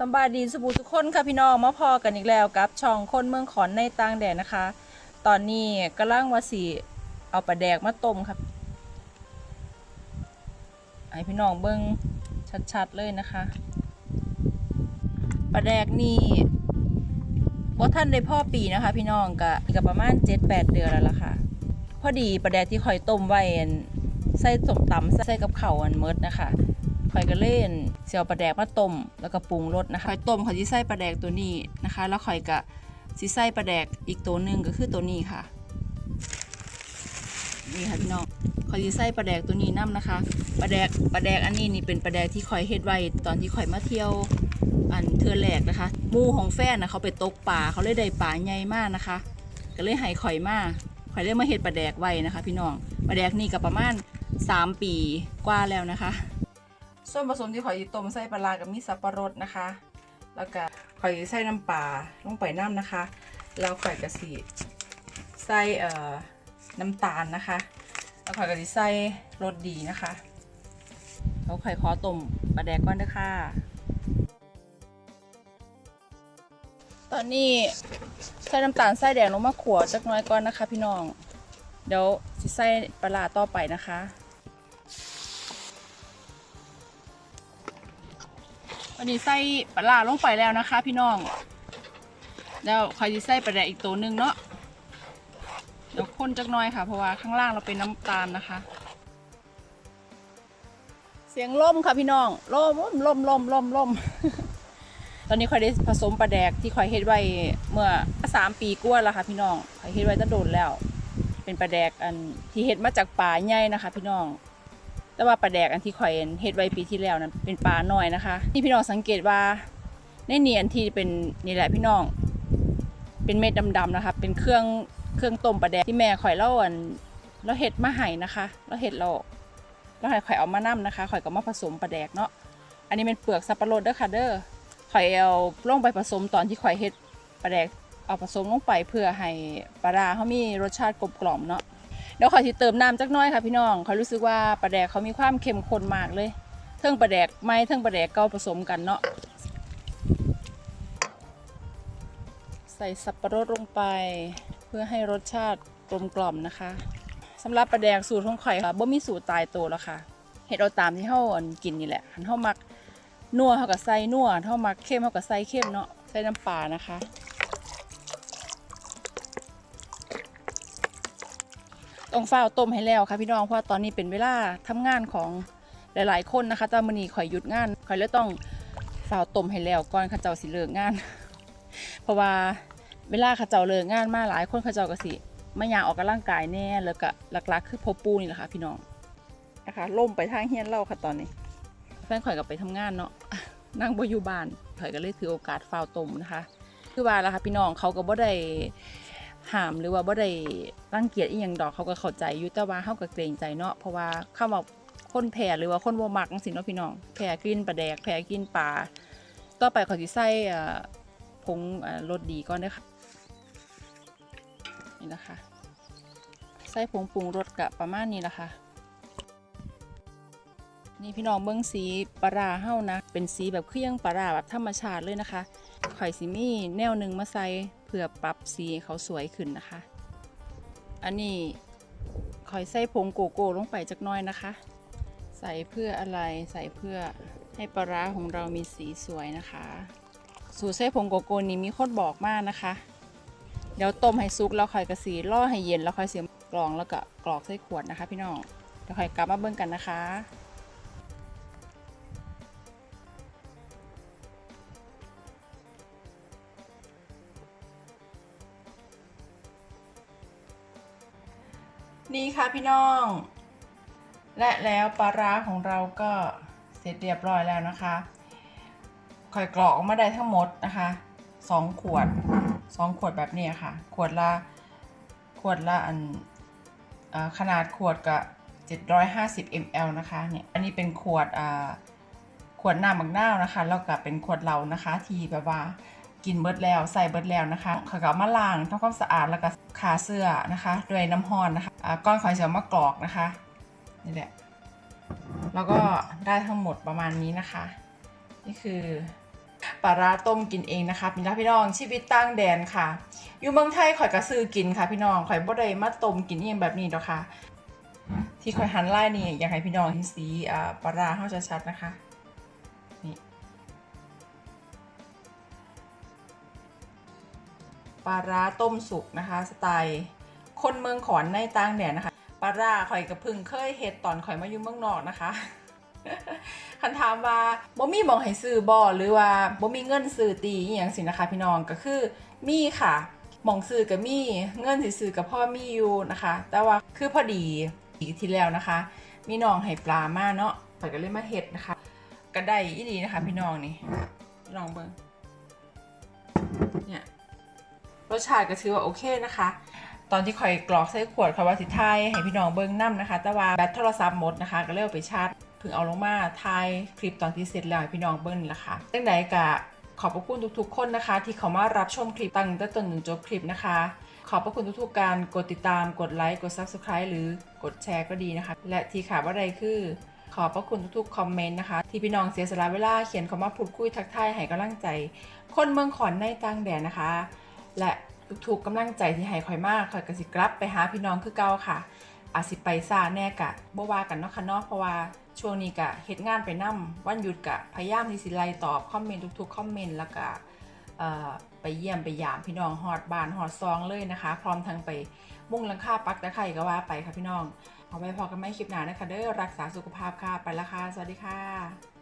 สบายดีสุบูทุกคนค่ะพี่น้องมาพอกันอีกแล้วกับช่องคนเมืองขอนในต่างแดนนะคะ ตอนนี้กำลังว่าสีเอาปลาแดกมาต้มครับให้พี่น้องเบิ้งชัดๆเลยนะคะปลาแดกนี่บ่ท่านได้พ่อปีนะคะ พี่น้องกะกับประมาณ7-8เดือนแล้วล่ะค่ะ พอดีปลาแดกที่คอยต้มไว้ใส่สมตำใส่กับเข้าอันเมิดนะคะ คอยก็เล่นเสียวปลาแดกมาต้มแล้วก็ปรุงรสนะคะคอยต้มคอยสิใส่ปลาแดกตัวนี้นะคะ แล้วคอยก็สิใส่ปลาแดกอีกตัวหนึ่งก็คือตัวนี้ค่ะนี่ค่ะพี่น้องคอยสิใส่ปลาแดกตัวนี้นํนะคะปลาแดกปลาแดกอันนี้นี่เป็นปลาแดกที่คอยเฮ็ดไว้ตอนที่คอยมาเที่ยวอันเทือแรกนะคะมูของแฟนนะเขาไปตกปลาเขาเลยได้ปลาใหญ่มากนะคะ ก็เลยให้ข่อยมาข่อยเลยมาเฮ็ดปลาแดกไว้นะคะ พี่น้องปลาแดกนี่ก็ประมาณ 3 ปีกว่าแล้วนะคะ ส่วนผสมที่ข่อยต้มใส่ปลาร้ากับมีสับปะรดนะคะ แล้วก็ข่อยใส่น้ำปลาลงไปน้ำนะคะ แล้วข่อยก็สิใส่เอ่อน้ำตาลนะคะ แล้วข่อยก็สิใส่รสดีนะคะ แล้วข่อยขอต้มปลาแดกก่อนเด้อค่ะ ตอนนี้ใส่น้ำตาลใส่แดงลงมาขัวจักน้อยก่อนนะคะ พี่น้อง เดี๋ยวสิใส่ปลาต่อไปนะคะ วันนี้ใส่ปลาร้าลงไปแล้วนะคะ พี่น้อง แล้วคอยสิใส่ปลาแดกอีกตัวหนึ่งเนาะเดี๋ยวคนจักน้อยค่ะ เพราะว่าข้างล่างเราเป็นน้ำตาลนะคะ เสียงล่มค่ะพี่น้องล่มล่มล่มล่มล่มตอนนี้คอยได้ผสมปลาแดกที่คอยเฮ็ดไว้เมื่อสามปีกว่าแล้วค่ะพี่น้องคอยเฮ็ดไว้ตั้งโดนแล้ว เป็นปลาแดกอันที่เฮ็ดมาจากปลาใหญ่นะคะ พี่น้อง แต่ว่าปลาแดกอันที่คอยเฮ็ดไว้ปีที่แล้วนั้นเป็นปลาน้อยนะคะนี่พี่น้องสังเกตว่าในเนียนที่เป็นนี่แหละพี่น้อง เป็นเม็ดดำๆนะคะ เป็นเครื่องเครื่องต้มปลาแดกที่แม่ข่อยเล่าอันแล้วเฮ็ดมาให้นะคะแล้วเฮ็ดเราแล้วให้ข่อยเอามานํนะคะข่อยก็มาผสมปลาแดกเนาะอันนี้เป็นเปลือกสับปะรดเด้อค่ะเด้อข่อยเอาลงไปผสมตอนที่ข่อยเฮ็ดปลาแดกเอาผสมลงไปเพื่อให้ปลาร้าเขามีรสชาติกลมกล่อมเนาะ เดี๋ยวขอยสิเติมน้ำจักน้อยค่ะพี่น้องเข่อยรู้สึกว่าปลาแดกเขามีความเข้มข้นมากเลยเทิงปลาแดกไม่เทิงปลาแดกเก่าผสมกันเนาะใส่สับปะรดลงไป เพื่อให้รสชาติกลมกล่อมนะคะสำหรับปลาแดกสูตรของข่อยค่ะบ่มีสูตรตายตัวแล้วค่ะเฮ็ดเอาตามที่เฮาอันกินนี่แหละหันเฮามักนัวเฮาก็ใส่นัวเฮามักเค็มเฮาก็ใส่เค็มเนาะใส่น้ำปลานะคะ ต้องฝ้าต้มให้แล้วค่ะพี่น้องเพราะตอนนี้เป็นเวลาทำงานของหลาย ๆ คนนะคะตอนมื้อนี้ข่อยหยุดงานข่อยเลยต้องฝ้าต้มให้แล้วก่อนเขาเจ้าสิเลิกงาน เพราะว่าเวลาเขาเจ้าเลิกงานมาหลายคนเขาเจ้าก็สิมาย่างออกกำลังกายแน่แล้วก็หลัก ๆ คือพบปูนี่แหละค่ะพี่น้องนะคะล่มไปทางเฮียนเล่าค่ะตอนนี้ แฟนข่อยก็ไปทำงานเนาะนั่งบ่อยู่บ้านข่อยก็เลยถือโอกาสฝ้าต้มนะคะ คือว่าล่ะค่ะพี่น้องเขาก็บ่ได้ ห้ามหรือว่าบ่ได้รังเกียจอีหยังดอกเขาก็เข้าใจอยู่แต่ว่าเฮาก็เกรงใจเนาะเพราะว่าคำว่าคนแพ้หรือว่าคนบ่มักจังซี่เนาะพี่น้องแพ้กินปลาแดกแพ้กินปลาต่อไปเขาสิใส่เอ่อผงเอ่อรสดีก่อนเด้อค่ะนี่นะคะใส่ผงปรุงรสกับประมาณนี้ละค่ะนี่พี่น้องเบิ้งสีปลาเฮ้านะ เป็นสีแบบเครื่องปลาแบบธรรมชาติเลยนะคะข่อยสิมีแนวหนึ่งมาใส่ พื่อปรับสีเขาสวยขึ้นนะคะ อันนี้ข่อยใส่ผงโกโก้ลงไปจักน้อยนะคะ ใส่เพื่ออะไรใส่เพื่อให้ปลาร้าของเรามีสีสวยนะคะ สูตรไส้ผงโกโก้นี้มีคนบอกมากนะคะ เดี๋ยวต้มให้ซุกแล้วคอยกระสีล่อให้เย็นแล้วคอยเสียมกรองแล้วก็กรอกใส่ขวดนะคะ พี่น้องเดี๋ยวคอยกลับมาเบิ่งกันนะคะ นี่ค่ะพี่น้อง และแล้วปลาร้าของเราก็เสร็จเรียบร้อยแล้วนะคะค่อยกรอกออกมาได้ทั้งหมดนะคะสองขวดสองขวดแบบนี้ค่ะ ขวดละขวดละอันอขนาดขวดกับ750 ml นะคะเนี่ยอันนี้เป็นขวดขวดน้ำบักนาวนะคะแล้วก็เป็นขวดเหล้านะคะ ที่แบบว่า กินเบิดแล้วใส่เบิดแล้วนะคะเขาก็เอามาล้างทำความสะอาดแล้วก็ขาเสื้อนะคะ ด้วยน้ำห้อนนะคะก้อนขอยเสียมากรอกนะคะนี่แหละแล้วก็ได้ทั้งหมดประมาณนี้นะคะ นี่คือปลาร้าต้มกินเองนะคะพี่น้องพี่น้องชีวิตตั้งแดนค่ะ อยู่เมืองไทยข่อยก็ซื้อกินค่ะ พี่น้องข่อยบ่ได้มาต้มกินเองแบบนี้ดอกค่ะ ที่ข่อยหันไล่นี่อยากให้พี่น้องเห็นสีอ่าปลาร้าเฮาชัดๆนะคะ ปลาร้าต้มสุกนะคะ สไตล์คนเมืองขอนในต่างแดนนะคะปลาร้าข่อยกับพึ่งเคยเฮ็ดตอนข่อยมาอยู่เมืองนอกนะคะคันถามว่าบ่มีมองให้ซื้อบ่หรือว่าบ่มีเงินซื้อตีอย่างสินะคะ พี่น้องก็คือมีค่ะมองซื้อก็มีเงินสิซื้อกับพ่อมีอยู่นะคะ แต่ว่าคือพอดีอีกที่แล้วนะคะ มีน้องให้ปลามาเนาะข่อยก็เลยมาเฮ็ดนะคะก็ได้อีดีนะคะ พี่น้องนี่ลองเบิ่งเนี่ย รสชาติก็ถือว่าโอเคนะคะ ตอนที่ข่อยกรอกใส่ขวดค่ะว่าสิทยให้พี่น้องเบิ่งนํนะคะ แต่ว่าแบตโทรศัพท์หมดนะคะ ก็เลยเอาไปชาร์จเพิ่งเอาลงมาถ่ายคลิปตอนที่เสร็จแล้วให้พี่น้องเบิ่งนี่แหละค่ะจังใดก็ขอบพระคุณทุกๆ คนนะคะ ที่เขามารับชมคลิปตั้งแต่ต้นจนจบคลิปนะคะ ขอบพระคุณทุกๆการกดติดตามกดไลค์กด Subscribe หรือกดแชร์ก็ดีนะคะ และที่ขาดว่าใดคือขอบพระคุณทุกๆ คอมเมนต์นะคะ ที่พี่น้องเสียสละเวลาเขียนคำว่าพูดคุยทักทายให้กำลังใจ คนเมืองขอนในต่างแดนนะคะ และทุกๆกำลังใจที่ให้คอยมากคอยกระสิกลับไปหาพี่น้องคือเก่าค่ะ อาจสิไปซาแน่กะบ่ว่ากันเนาะค่ะเนาะเพราะว่าช่วงนี้กะเฮ็ดงานไปนํวันหยุดกะพยายามที่สิไลตอบคอมเมนต์ทุกๆคอมเมนต์แล้วก็ไปเยี่ยมไปยามพี่น้องฮอดบานฮอดซองเลยนะคะ พร้อมทั้งไปมุ่งลังคาปักตะไคร่ก็ว่าไปค่ะพี่น้อง เอาไว้พอกันไม่คลิปหน้านะคะเด้อรักษาสุขภาพค่ะไปละค่ะสวัสดีค่ะ